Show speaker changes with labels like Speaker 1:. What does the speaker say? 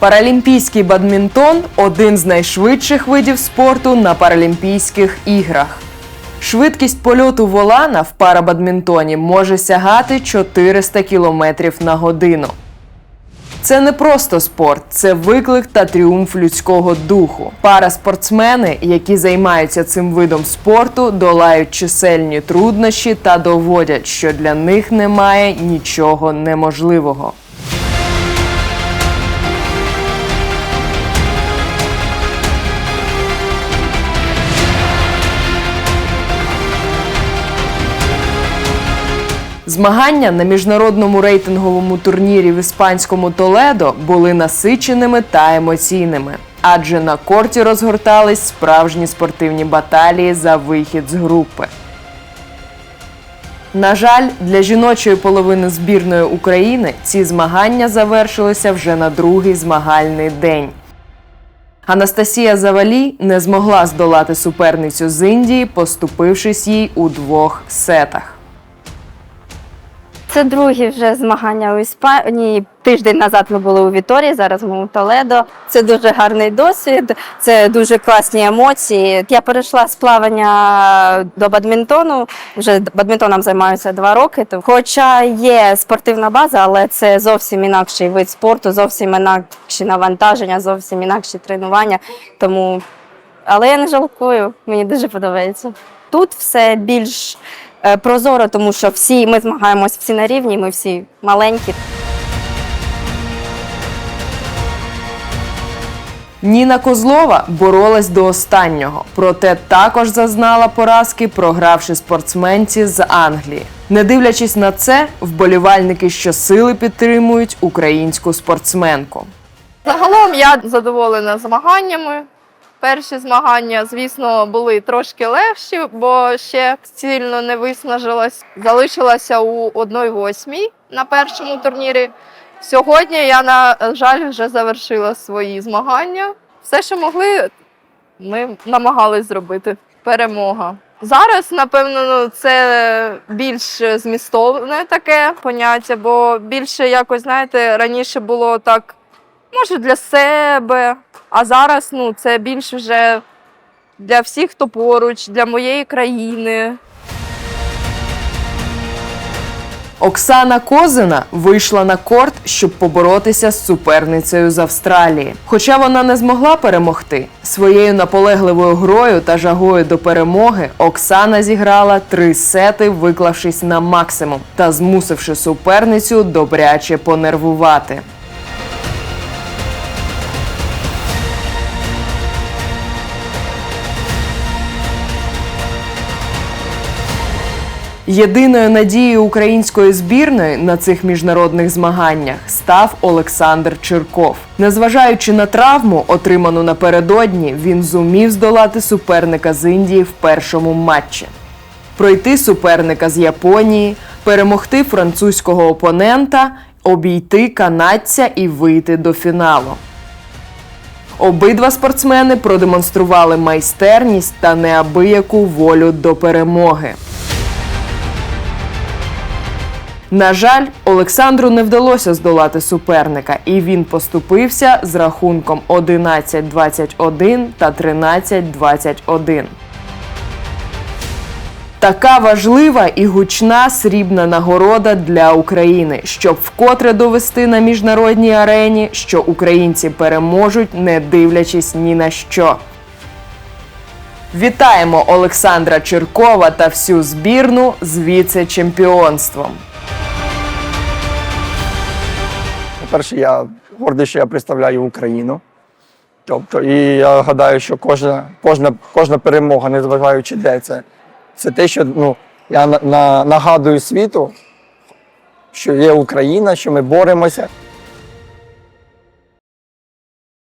Speaker 1: Паралімпійський бадмінтон один з найшвидших видів спорту на Паралімпійських іграх. Швидкість польоту волана в парабадмінтоні може сягати 400 км на годину. Це не просто спорт, це виклик та тріумф людського духу. Параспортсмени, які займаються цим видом спорту, долають чисельні труднощі та доводять, що для них немає нічого неможливого. Змагання на міжнародному рейтинговому турнірі в іспанському Толедо були насиченими та емоційними, адже на корті розгортались справжні спортивні баталії за вихід з групи. На жаль, для жіночої половини збірної України ці змагання завершилися вже на другий змагальний день. Анастасія Завалій не змогла здолати суперницю з Індії, поступившись їй у двох сетах.
Speaker 2: Це другі вже змагання у Іспанії. Тиждень назад ми були у Віторії, зараз ми у Толедо. Це дуже гарний досвід, це дуже класні емоції. Я перейшла з плавання до бадмінтону. Вже бадмінтоном займаюся два роки. Хоча є спортивна база, але це зовсім інакший вид спорту, зовсім інакші навантаження, зовсім інакші тренування. Тому але я не жалкую, мені дуже подобається. Тут все більш прозоро, тому що всі ми змагаємось всі на рівні, ми всі маленькі.
Speaker 1: Ніна Козлова боролась до останнього, проте також зазнала поразки, програвши спортсменці з Англії. Не дивлячись на це, вболівальники щосили підтримують українську спортсменку.
Speaker 3: Загалом я задоволена змаганнями. Перші змагання, звісно, були трошки легші, бо ще сильно не виснажилась. Залишилася у 1-8 на першому турнірі. Сьогодні я, на жаль, вже завершила свої змагання. Все, що могли, ми намагались зробити. Перемога. Зараз, напевно, ну, це більш змістовне таке поняття, бо більше якось, знаєте, раніше було так може для себе. А зараз ну, це більш вже для всіх, хто поруч, для моєї країни.
Speaker 1: Оксана Козина вийшла на корт, щоб поборотися з суперницею з Австралії. Хоча вона не змогла перемогти, своєю наполегливою грою та жагою до перемоги Оксана зіграла три сети, виклавшись на максимум та змусивши суперницю добряче понервувати. Єдиною надією української збірної на цих міжнародних змаганнях став Олександр Чирков. Незважаючи на травму, отриману напередодні, він зумів здолати суперника з Індії в першому матчі. Пройти суперника з Японії, перемогти французького опонента, обійти канадця і вийти до фіналу. Обидва спортсмени продемонстрували майстерність та неабияку волю до перемоги. На жаль, Олександру не вдалося здолати суперника, і він поступився з рахунком 11-21 та 13-21. Така важлива і гучна срібна нагорода для України, щоб вкотре довести на міжнародній арені, що українці переможуть, не дивлячись ні на що. Вітаємо Олександра Чиркова та всю збірну з віце-чемпіонством.
Speaker 4: По-перше, я гордий, що я представляю Україну. Тобто, і я гадаю, що кожна, кожна, кожна перемога, незважаючи де це, це те, що ну, я на, на, нагадую світу, що є Україна, що ми боремося.